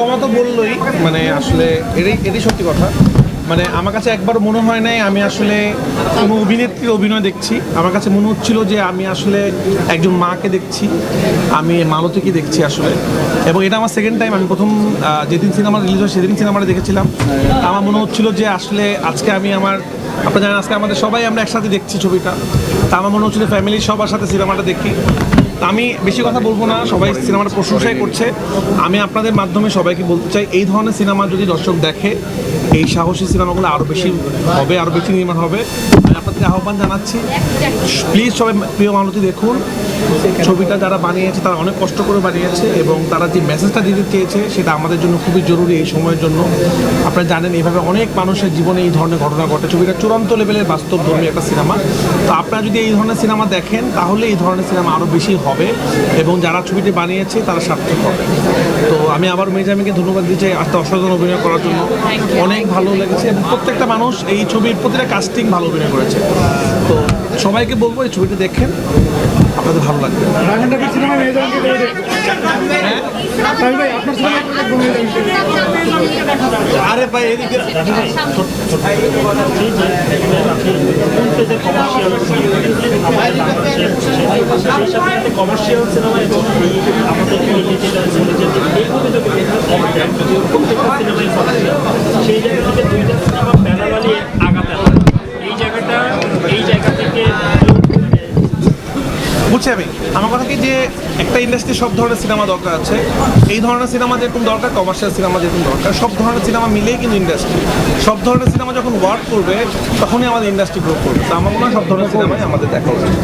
তমা তো বললোই মানে আসলে এটাই এটাই সত্যি কথা। মানে আমার কাছে একবার মনে হয় নাই আমি আসলে কোনো অভিনেত্রীর অভিনয় দেখছি। আমার কাছে মনে হচ্ছিল যে আমি আসলে একজন মাকে দেখছি, আমি মালতীকে দেখছি আসলে। এবং এটা আমার সেকেন্ড টাইম আমি প্রথম যেদিন সিনেমা রিলিজ হয় সেদিন সিনেমাটা দেখেছিলাম। আমার মনে হচ্ছিল যে আসলে আজকে আমি আমার, আপনারা জানেন আজকে আমাদের সবাই আমরা একসাথে দেখছি ছবিটা। তা আমার মনে হচ্ছিল ফ্যামিলির সবার সাথে সিনেমাটা দেখি। আমি বেশি কথা বলব না, সবাই সিনেমার প্রশংসাই করছে। আমি আপনাদের মাধ্যমে সবাইকে বলতে চাই, এই ধরনের সিনেমা যদি দর্শক দেখে এই সাহসী সিনেমাগুলো আরও বেশি হবে আরও বেশি নির্মাণ হবে। আমি আপনাদের আহ্বান জানাচ্ছি প্লিজ সবাই প্রিয় মালতী দেখুন। ছবিটা যারা বানিয়েছে, তারা অনেক কষ্ট করে বানিয়েছে এবং তারা যে মেসেজটা দিতে চেয়েছে, সেটা আমাদের জন্য খুবই জরুরি এই সময়ের জন্য। আপনারা জানেন, এইভাবে অনেক মানুষের জীবনে এই ধরনের ঘটনা ঘটে। ছবিটা চূড়ান্ত লেভেলের বাস্তব ধর্মী একটা সিনেমা। তো আপনারা যদি এই ধরনের সিনেমা দেখেন, তাহলে এই ধরনের সিনেমা আরও বেশি হবে এবং যারা ছবিটি বানিয়েছে, তারা সার্থক হবে। তো আমি আবার মেজামিকে ধন্যবাদ দিচ্ছি আজকে অসাধারণ অভিনয় করার জন্য। অনেক ভালো লেগেছে এবং প্রত্যেকটা মানুষ এই ছবির প্রতিটা কাস্টিং ভালো অভিনয় করেছে। তো সবাইকে বলব এই ছবিটি দেখেন, আপনাদের ভালো লাগবে। আরে ভাই, এদিকে কমার্শিয়াল সিনেমা এবং আমাদের সেই এই জায়গাটা এই জায়গা থেকে বুঝছি আমি। আমার কথা কি যে একটা ইন্ডাস্ট্রি সব ধরনের সিনেমা দরকার আছে। এই ধরনের সিনেমা যেরকম দরকার কমার্শিয়াল সিনেমা যেরকম দরকার, সব ধরনের সিনেমা মিলেই কিন্তু ইন্ডাস্ট্রি সব ধরনের সিনেমা যখন ওয়ার্ক করবে, তখনই আমাদের ইন্ডাস্ট্রি গ্রো করবে। তো আমার মনে হয় সব ধরনের সিনেমাই আমাদের দেখা উচিত।